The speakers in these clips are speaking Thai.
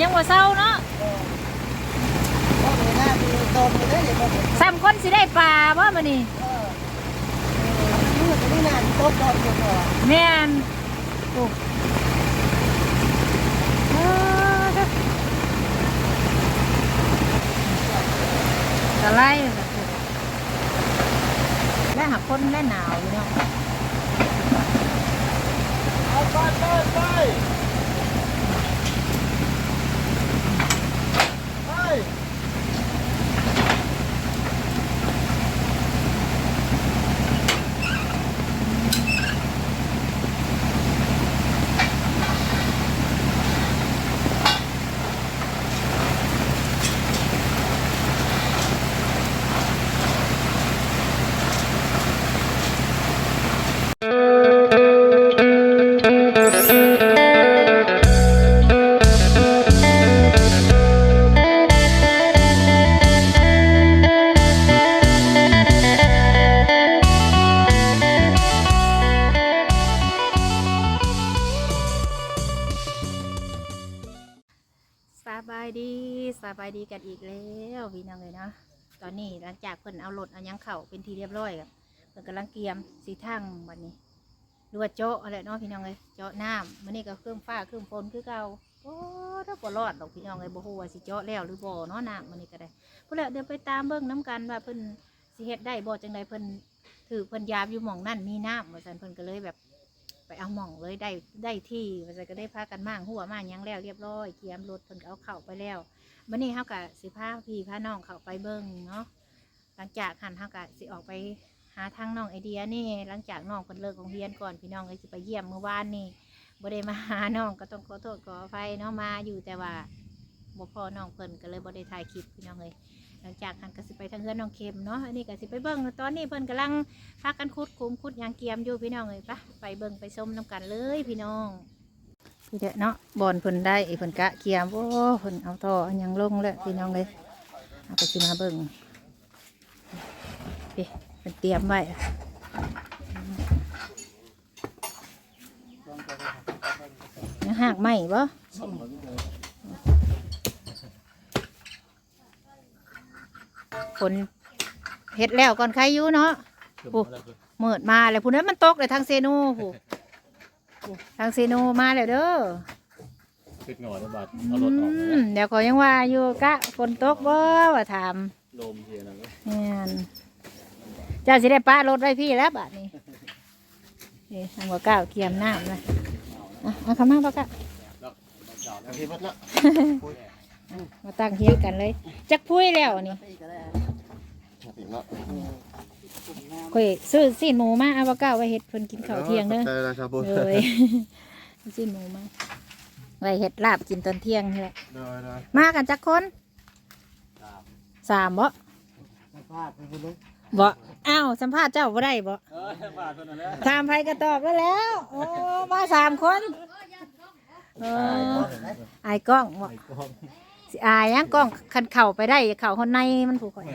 ยังบ่เศร้าเนาะก็เลยน่าดูโดนไปได้เลยบ่เห็นซ้ำคนสิได้ปลาบ่มื้อนี้เออมืดนี่นานตบโดนอยู่ก่อนแม่นโอ้เออเด้อตะไลแบบนี้และหาคนและหนาวอยู่เนาะเอาไปไปไปไป นี้หลังจากเพิ่นเอารถเอายังเข่าเป็นทีเรียบร้อยกับเพิ่นกำลังเกียมสีทั้งวันนี้หรือว่าเจาะอะไรเนาะพี่น้องเลยเจาะน้ำมันนี่ก็เครื่องฟ้าเครื่องฝนคือเก่าโอ้ถ้าบ่รอดหรอกพี่น้องเลยบ่ฮู้ว่าสิเจาะแล้วหรือบ่เนาะน้ำมันนี่ก็ได้พุ่นแหละเดี๋ยวไปตามเบิ่งน้กันว่าเพิ่นสิเฮ็ดได้บ่จังใดเพิ่นถือเพิ่นยามอยู่หม่องนั่นมีน้ำว่าซั่นเพิ่นก็เลยแบบไปเอาหม่องเลยได้ได้ที่ว่าซั่นก็ได้พากันมั่งหัวมั่งยังแล้วเรียบร้อยเกียมรถเพิ่นก็เอาเข้าไปแล้ว มื่อนี้เขากับสิพาพี่พาน้องเขาไปเบิ้งเนาะหลังจากหันเขากับสิออกไปหาทางน้องไอเดียนี่ หลังจากน้องเพิ่นเลิกโรงเรียนก่อนพี่น้องเลยสิไปเยี่ยมเมื่อวานนี่บ่ได้มาหาน้องก็ต้องขอโทษขออภัยเนาะมาอยู่แต่ว่าบ่พอน้องเพิ่นก็เลยบ่ได้ถ่ายคลิปพี่น้องเลยหลังจากหันก็สิไปทางเฮือนน้องเข็มเนาะอันนี้ก็สิไปเบิ้งตอนนี้เพิ่นกำลังพากันขุดคุมขุดยางเกียมอยู่พี่น้องเลยปะไปเบิ้งไปชมน้กันเลยพี่น้อง พี่เด้อเนาะบอนเพิ่นได้เพิ่นกะเกียมโอ้เพิ่นเอาท่ออันยังลงแล้วพี่น้องเลยเอาไปสิมาเบิ่งพี่เพิ่นเตรียมไว้ยังหากไหมบ่ฝนเฮ็ดแล้วก่อนใครอยู่เนาะโอ้เมิดมาแล้วผู้นั้นมันตกเลยทางเซโน่ผู้ผู้ ทางเซโนมาแล้วเด้อขึ้นหน่อยนะบัดอืเอารถออกนะมเดี๋ยวขอยยังว่าอยู่กะฝนตกบ่ว่าถามลมเทียนะเว้ยแม่นเจ้าสิได้ป้ารถไว้พี่แล้วบัดนี้นี่ทางว่าก้าวเกียมน้ำนะอะเอาเข้ามาบ่กะกะทิวัดละมาตั้งเฮียงกันเลยจักพุ้ยแล้วนี่ตีก็ได้ถึงละ ข่อยซื้อซีนหมูมาเอาบ่ก้าวไว้เฮ็ดเพิ่นกินข้าวเที่ยงเด้อใช่แล้วครับผมเลยซีนหมูมาไว้เฮ็ดลาบกินตอนเที่ยงนี่แหละได้ได้มากันจักคนสามบ่มาพลาดไปบุญลุงบ่อ้าวสัมภาษณ์เจ้าบ่ได้บ่เออบาทตัวนั้นแหละถามไผก็ตอบได้แล้วโอ้มาสามคนเอออายกล้องบ่สิอายหยังกล้องคันเข่าไปได้เข่าคนในมันผูกข่อย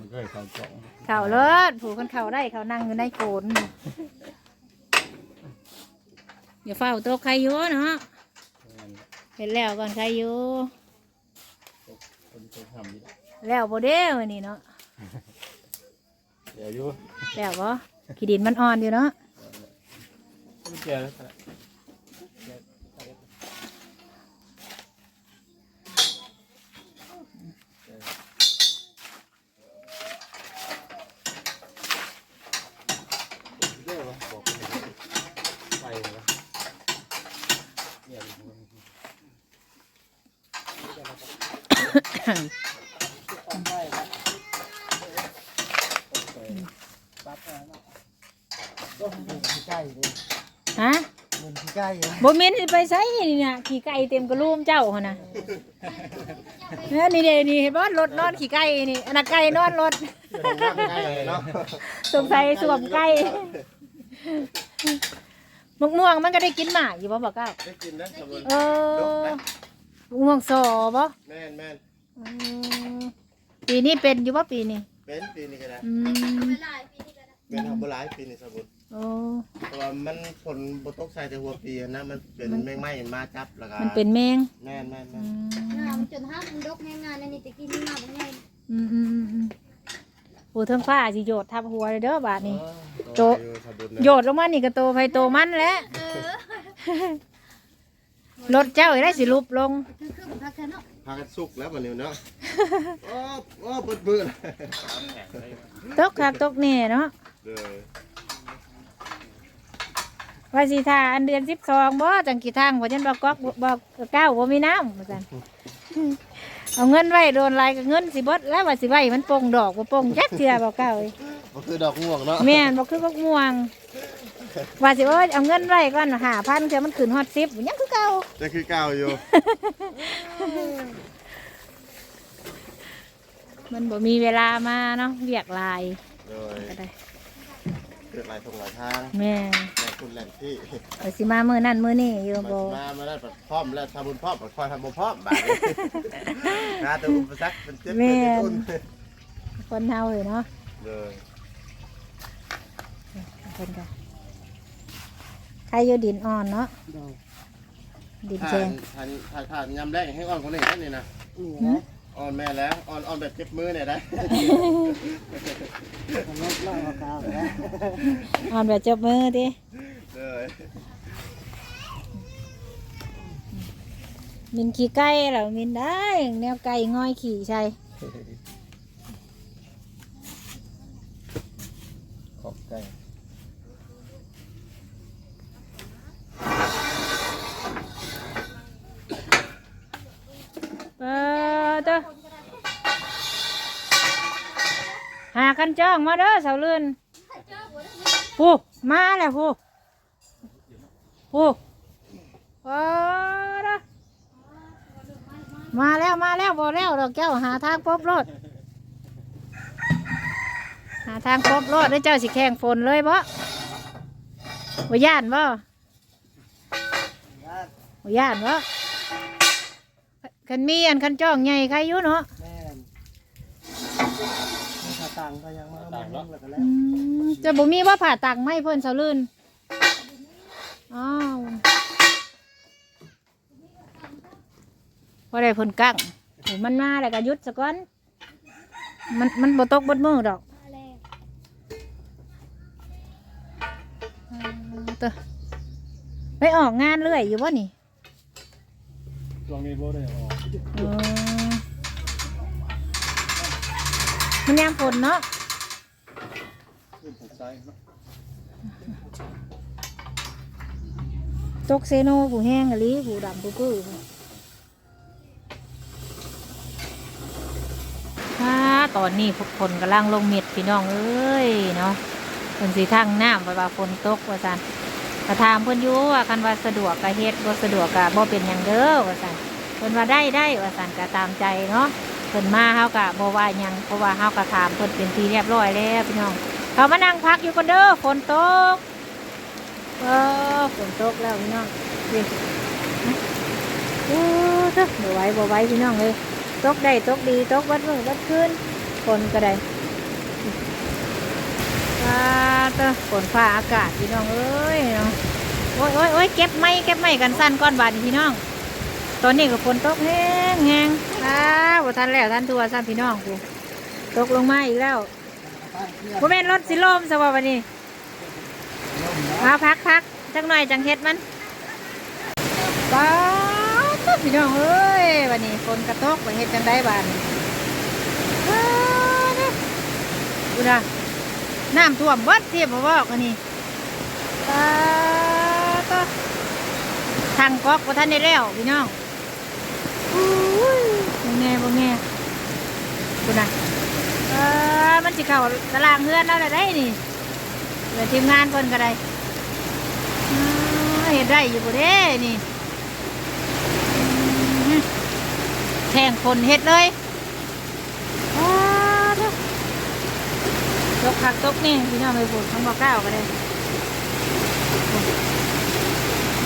มันเคยเข้ากล่องเข่าเลิศผูกคนเข่าได้เขานั่งอยู่ในโกนอย่าเฝ้าตัวใครอยู่เนาะเห็นแล้วก่อนใครอยู่คนเคยทำนี่แล้วบ่เด้วันนี้เนาะเดี๋ยวอยู่แล้วบ่ขี้ดินมันอ่อนอยู่เนาะ ไม่เจอแล้ว ไปแล้วเนี่ย ปั๊บแล้วเนาะก็มันที่ใกล้เลย ฮะ มัน ที่ใกล้เลยบ่มินสิไปใส่นี่น่ะขี่ไก่เต็มกระลูมเจ้าหั่นน่ะเนี่ยนี่เด้นี่เห็นบ่รถนอนขี่ไก่นี่อันน่ะไก่นอนรถเนาะสงสัยสวมไก่มะม่วงมันก็ได้กินหมากอยู่บ่บอกเก้าได้กินนะสมุนเออมะม่วงสอบ่แม่นแม่นอืมปีนี้เป็นอยู่บ่ปีนี้เป็นปีนี้ก็ได้อืมเป็นทำบหลายปีนี่สมุน โอ้ เพราะว่ามันผลบ่ตกใส่แต่หัวปีนะมันเป็นแมงไม้มาจับแล้วก็มันเป็นแมงแม่นแม่นอืแม่นมน้ำจนห้ามันดกแห้งงานในนี่ตะกี้นี่น้ำมันไงอืมอืมอืมอืมโอ้เทิงฟ้าสิโยดทับหัวเลยเด้อบาดนี้เออโตะอยู่สมุนโยดลงมานี่ก็โตไผโตมันแหล้วเออรถเจ้าอีได้สิลุบลง คือคือพักเถอะเนาะพากันสุกแล้วบัดนี้เนาะโอ้โอ้เปิดเบื่อตกคักตกแน่เนาะเลย ว่าสิท่าอันเดือนสิบสองบ่จังกี่ทางบ่จันบอกก๊อกบ่บอกเก้าบ่มีน้ำว่าซั่นเอาเงินไว้โดนลายกับเงินสิเบดแล้วว่าสิไว้มันโป่งดอกบ่โป่งจักเทื่อบ่เก้าเอ้ยบ่คือดอกม่วงเนาะแม่นบ่คือบักม่วงว่าสิโอ้ยเอาเงินไว้ก่อน5,000เทื่อมันขึ้นฮอด10ยังคือเก่าจะคือเก่าอยู่มันบ่มีเวลามาเนาะเรียกลายเลยก็ได้เกิดหลายทงหลายทางแม่นแม่ คุณแหล่งที่ว่าสิมามื้อนั้นมื้อนี้อยู่มาบ่มามาได้แบบพร้อมแล้วทำบุญพร้อมคอยทำบุญพร้อมบาดนี้นะแต่อุปสรรคเป็นเจ็บเป็นต้นคนเฮาเลยเนาะเลยเพิ่นก็ใครอยู่ดินอ่อนเนาะโดยดินทาแข็นงทานทานทานยำแรกให้อ่อนคนนี้ท่านนี่นะนี่นะ อ่อนแม่แล้วอ่อนอ่อนแบบเจ็บมือเนี่ยได้ทำรถไล่มาเก่าแล้วอ่อนแบบจบมือดิเลยมินขี่ไก่เหรอมินได้ แนวไก่ง่อยขี่ใช่ ขอบใจ เออเด้อหากัน จ้องมาเด้อเสาเลื่อนผู้มาแล้วผู้ผู้เออเด้มาแล้วมาแล้วบ่แล้วดอกเจ้าหาทางพบรถหาทางพบรถแล้เจ้าสิแข่งฝนเลยบ่บ่ย่านบ่บ่ย่านบ่คันมีอันคันจ้องใหญ่ใครอยู่เนาะ แม่นมีขาตังก็ยังมาแม่นแล้วก็แล้อืวมจะบ่มีว่าผ่าตังไม่เพิ่นเสาลื่นอ้าวว่าได้เพิ่นกั้งโหมันมาแล้วก็หยุดซะก่อนมันมันบ่ตกบดมือดอกมาแล้วอ่าเตอะไปออกงานเรื่อยอยู่บ่นี่ ช่วงนี้บ่ได้ออก เออ มันยามฝนเนาะตกเซโนผู้แห้งอะลีผู้ดำผู้ปื้อถ้าตอนนี้พวกคนกำลังลงเม็ดพี่น้องเอ้ยเนาะเพิ่นสีทางน้ำไปว่าฝนตกว่าซั่นกระทามเพิ่อนยู่ว่าคันว่าสะดวกก็เฮ็ดบ่สะดวกก็บ่เป็นหยังเด้อว่าซั่นเพิ่นว่าได้ได้ว่าซั่นก็ตามใจเนาะ เพิ่นมาเฮาก็บ่ว่าหยังเพราะว่าเฮาก็ถามเพิ่นเป็นที่เรียบร้อยแล้วพี่น้องเขามานั่งพักอยู่กันเด้อฝนตกเออฝนตกแล้วพี่น้องนี่โอ้เถอะบ่ไหว้บ่ไหว้พี่น้องเลยตกได้ตกดีตกวัดมือวัดคืนฝนก็ได้ฟ้าเถอะฝนฟ้าอากาศพี่น้องเอ้ยเนาะโอ้ยโอ้ยโอ้ยเก็บไม้เก็บไม้กันสั้นก้อนบาดนี่พี่น้อง ตอนนี้ก็ฝนตกแห้งแห้งอ้าวบ่ทันแล้วทันทัวสั้นพี่น้องกูตกลงมาอีกแล้วบ่แม่นรถสิล่มซะว่าวันนี้มาพักพักจังหน่อยจังเฮ็ดมันป้าพี่น้องเอ้ยวันนี้ฝนกระตกไปเฮ็ดจังได้บานป้าดดูนะน้ำท่วมเบิดเทียบมาบอกอันนี้ป้าดทางก๊อกบ่ทันได้แล้วพี่น้อง บ่แง่บ่แง่ดูนะเออมันสิเข้าตารางเฮือนแล้วล่ะได้นี่เดี๋ยวทีมงานเพิ่นก็ได้เห็นได้อยู่บ่เด้นี่แข่งคนเฮ็ดเลยอ้าวเด้อตกผักตกนี่พี่น้องไปปลูกทั้งบอก้าวก็ได้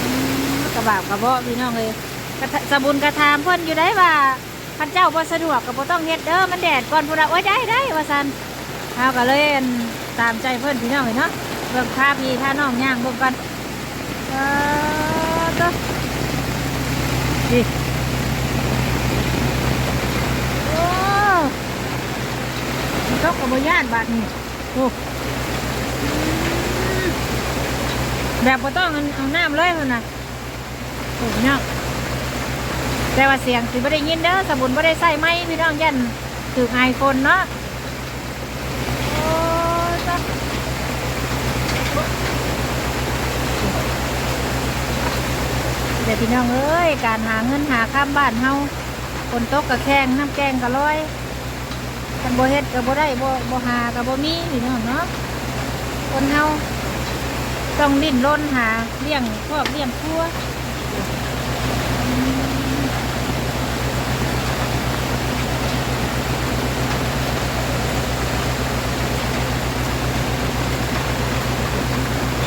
อืมกระบาบกระเบาะพี่น้องเลย กระทะสบุญกระทามเพิ่นอยู่ได้ว่าพันเจ้าบ่สะดวกก็บ่ต้องเฮ็ดเด้อมันแดดก่อนพุ่นน่ะโอ้ยได้ได้ว่าซั่นเฮาก็เลยตามใจเพื่อนพี่น้องเลยเนาะเบิ่งพาพี่พาน้องย่างเบิ่งกันเออตัวดิโอ้มันตกกับโบย่านบาดนี่โอ้แบบบ่ต้องเอาน้ำเลยมันน่ะโอ้พี่น้อง แต่ว่าเสียงสิบ่ได้ยินเด้อสมุนบ่ได้ใส่ไม้พี่น้องยันถือไอโฟนเนาะโอ้จ้ะเดี๋ยวพี่น้องเอ้ยการหาเงินหาข้ามบ้านเฮาคนตกกะแข้งน้ำแกงกะลอยกันโบเฮ็ดกะบ่ได้โบ่บ่หากะบ่มีพี่น้องเนาะคนเฮาต้องดิ้นรนหาเลี้ยงครอบเลี้ยงครัว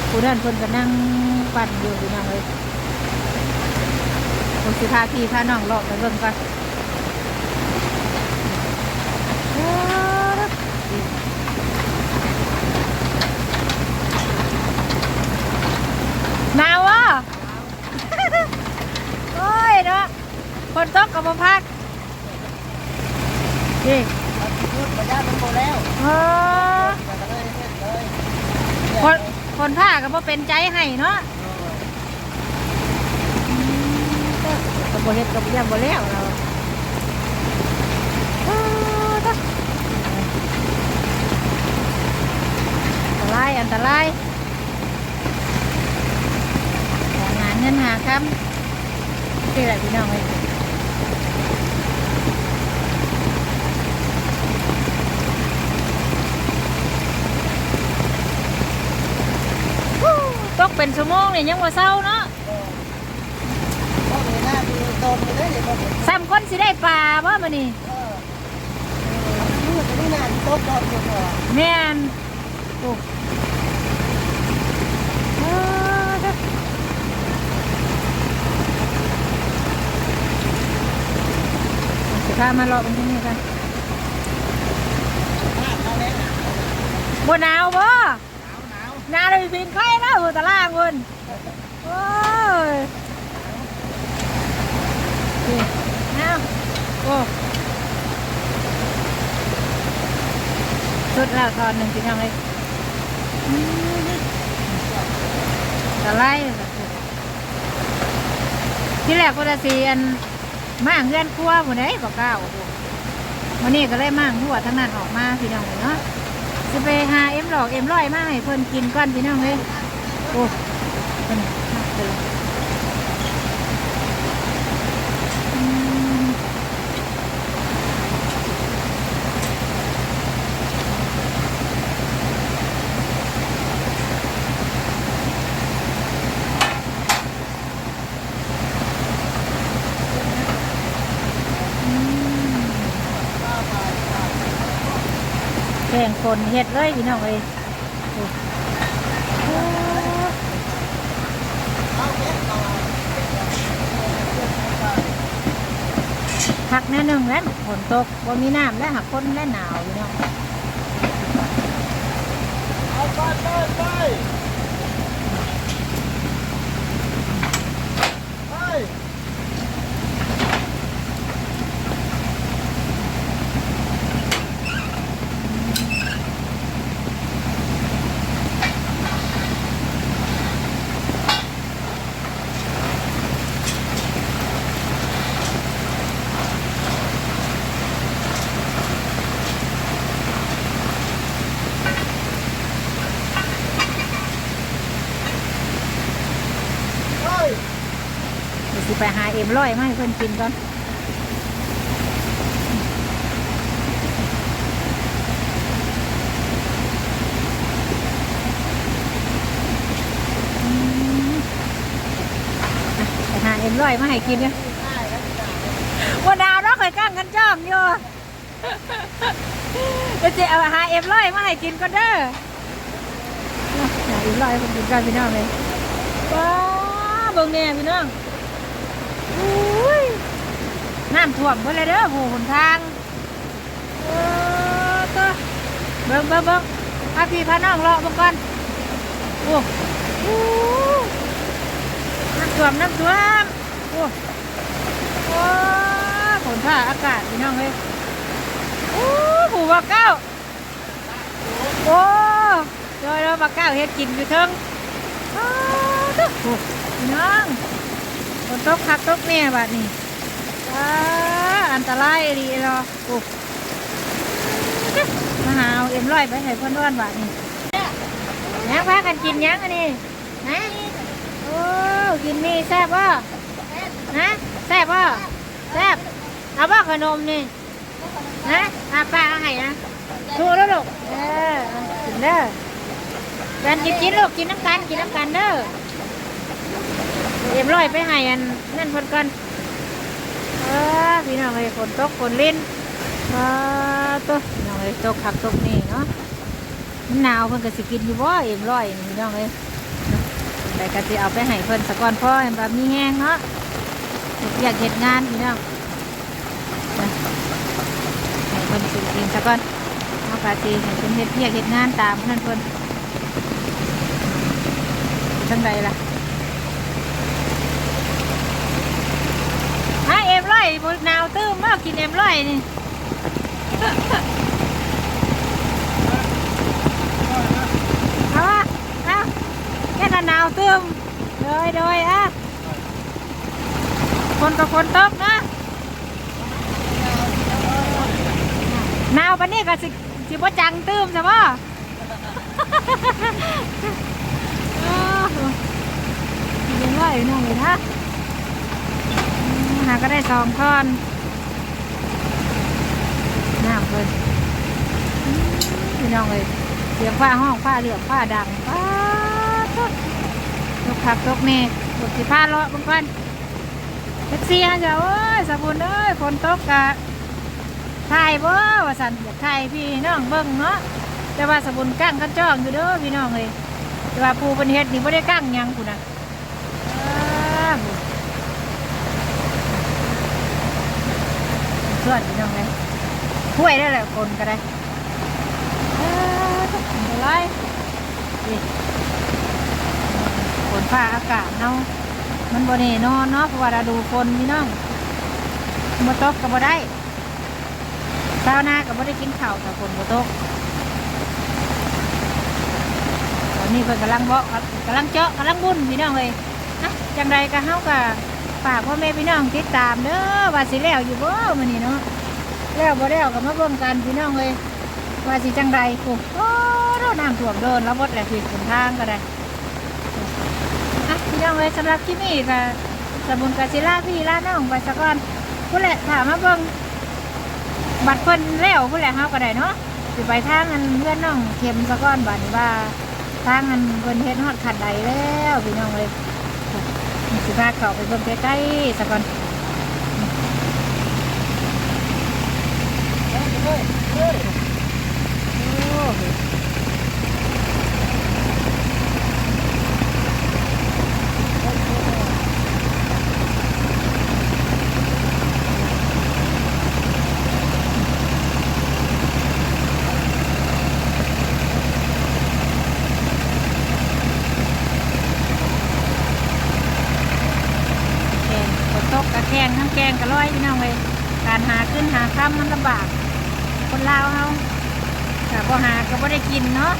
ผู้นั้นเพิ่นก็นั่งปั่นอยู่พี่น้องเอ้ยผมสิพาพี่พาน้องเลาะไปเบิ่งก่อนหนาววะโอ้ยเนาะคนตกกับบ่พักนี่พูดมาญาติเป็นโมแล้วเออแต่ก็เลยเฮ็ดเลยคน คนผ้าก็บ่เป็นใจให้เนาะก็บ่เฮ็ดก็บ่ยังบ่แล้วเราอันตรายอันตรายหาเงินหาคำที่ไหนพี่น้องเอ้ยฮู้ตกเป็น ชั่วโมงนี่ยังบ่เศร้าเนาะพ่อมีหน้ามีตรงเลยเดี๋ยวพ่อซ้ำคนสิได้ปลาบ่มื้อนี้เออพูดไม่นานโต๊ะตอนอยู่ก่อนแม่นโอ้เออเด้อสิพามาเลาะตรงนี้กันเขาแล้วหนาวบ่หนาวบ่ห นาวหนาเลยบินไข่แล้วหัวตะล่างพุ่นโอ้ยนี่าโอ้ชุดแล้วตอนหนึ่งพี่น้องเลยตะไลที่แรกก็จะสีอันมางเงื่อนครัวหมดเลยบอกก้าวันนี้ก็เลยมางหัวทั้งนั้นออกมาพี่น้องเนาะ จะไปหาเอ็มหลอกเอ็มร้อยมาให้เพิ่นกินก้อนพี่น้องเลยโอ้เพิ่นมาเพิ่น ฝนเห็ดเลยพี่น้องเลยโอ้โอ้หักแน่หนึ่งแล้วฝนตกบ่มีน้ำและหักคนและหนาวพี่น้องเอาไปไปไปไป เดี๋ยวสิไปหาเอ็ มร้อยมาให้เพิ่นกินก่อนไปหาเอ็มร้อยมาให้กินเนี่ยวันดาวเนาะเคยกั้งกันจ้องอยู่เดี๋ยวจะเอาหาเอ็มร้อยมาให้กินก็เด้อหาเอ็มร้อยมากินกันพี่น้องเลยว้าเบิ่งแน่พี่น้อง อุ้ยน้ำท่วมหมดเลยเด้อผู้หนทางเออตัวเบิ่งเบิ่งเบิ่งพาพี่พาน้องเลาะบางก่อนโอ้โหน้ำท่วมน้ำท่วมโอ้โอ้ฝนฟ้าอากาศพี่น้องเลยโอ้หูว่าเก้าโอ้โดยเราบักเก้าเฮ็ดกินอยู่เทิงอ้าวเด้อโอ้พี่น้อง ฝนตกคักตกแน่บัดนี้อ้าอันตรายดีเนาะโอ้มาหาเอ็มร้อยไปให้เพื่อนร้อนบาทนี่ยังพากันกินยังอันนี้นะโอ้กินมีแซ่บบ่นะแซ่บบ่แซ่บเอาบ่ขนมนี่นะอาป้าเอาให้นะถูแล้วลูกเออกินเด้อกันกินกินลูกกินน้ำกันกินน้ำกันเด้อ เอ็มร้อยไปให้อันนั่นเพิ่นกันเออพี่น้องเลยฝนตกฝนลิ้นมาตัวน้องเอ้ยตกผักตกนี่เนาะหนาวเพิ่นก็สิกินอยู่บ่เอ็มร้อยนี่น้องเอ้ยแต่ก็สิเอาไปให้เพิ่นสะก่อนพ่อแบบมีแห้งเนาะอยากเฮ็ดงานพี่น้องให้เพิ่นสิกินสะก่อนเอาก็สิให้เพิ่นเฮ็ดเวียกเฮ็ดงานตามนั่นเพิ่นจังใดล่ะฮะ เอ็มร้อยบนาวตื้มมากกินเอ็มร้อยนี่เอาอะเอาแค่หนาวเติมโดยโดยอะคนกับคนตกนะนาวปานนี้ก็สิสิบ่จังเติมใช่ปะกินไว้น้องเลยนะอืม หาก็ได้สองท่อนน้ำเพิ่นพี่น้องเลยเสียงฟ้าห้องฟ้าเหลืองฟ้าดังฟ้าทุกตกผักตกเมฆตกสิผ้าเลาะบางคนแท็กซี่ฮะเจ้าเอ้ยสะบุนเอ้ยฝนตกกะถ่ายบ่ว่าสันอยากถ่ายพี่น้องเบิ่งเนาะแต่ว่าสะบุนกั้งกันจ้องอยู่เด้อพี่น้องเลยแต่ว่าปูเป็นเฮ็ดนี่ไม่ได้กั้งยังกูนะอ้าว ส่วนพี่น้องเลยช่วยได้แหละคนก็ได้เอออะไรนี่ฝนฟ้าอากาศเนาะมันบ่แน่นอนเนาะเพราะว่าเราดูฝนพี่น้องบ่ตกก็บ่ได้ชาวนาก็บ่ได้กินข้าวแต่ฝนบ่ตกตอนนี้เพิ่นกำลังเบาะกำลังเจาะกำลังบุญพี่น้องเลยนะจังใดก็เฮาก็ ฝากพ่อแม่พี่น้องติดตามเด้อว่าสิแล้วอยู่บ่มื้อนี้เนาะแล้วบ่แล้วก็มาเบิ่งกันพี่น้องเลยว่าสิจังใดกูโอ้เราน้ำท่วมเดินแล้วหมดแหละพี่คนทางก็ได้อะพี่น้องเลยสำหรับที่นี่ก็สมุนกาศิลาพี่ล่าน้องไปสักก่อนพูดแหละถามมาเบิ่งบัตรเพิ่นแล้วพูดแหละเฮาก็ได้เนาะสิไปทางอันเพื่อนน้องเข็มสักก่อนบัดนี้ว่าทางอันเพิ่นเฮ็ดฮอดขัดใดแล้วพี่น้องเลย สิพาเขาไปเบิ่งใกล้ๆสักก่อนโอ้โห แกงฝนตกกะแกงทั้งแกงกะร้อยพี่น้องเลยการหาขึ้นหาค่ำมันลำบาก คนลาวเฮาแต่พอหา ก็ไม่ได้กินเนาะ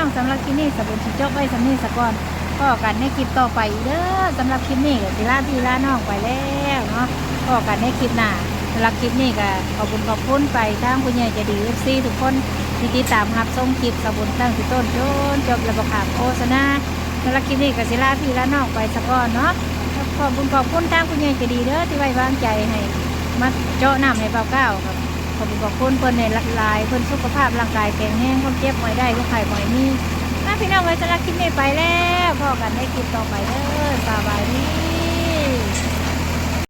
น้องสำหรับคลิปนี้สบุญสิจบไว้สำนี้สะก่อนก็กันในคลิปต่อไปเด้อสำหรับคลิปนี้ก็สิลาพี่ลาน้องไปแล้วเนาะก็กันในคลิปหน้าสำหรับคลิปนี้ก็ขอบคุณขอบคุณไปทางคุณยายจะดีเอฟซีทุกคนที่ติดตามรับชมคลิปสบุญตั้งแต่ต้นจนจบระบบขาโฆษณาสำหรับคลิปนี้ก็สิลาพี่ลาน้องไปสะก่อนเนาะขอบคุณขอบคุณทางคุณยายจะดีเด้อที่ไว้วางใจให้มาเจาะน้ำให้เบาเก้าครับ ขอบคุณขอบคุณเพิ่นในรักลายเพิ่นสุขภาพร่างกายแข็งแรงคนเจ็บหมอยได้ลูกไข่หอยมีน้าพี่น้องไว้สำหรับคลิปนี้ไปแล้วพอกันในคลิปต่อไปเด้อสบายดี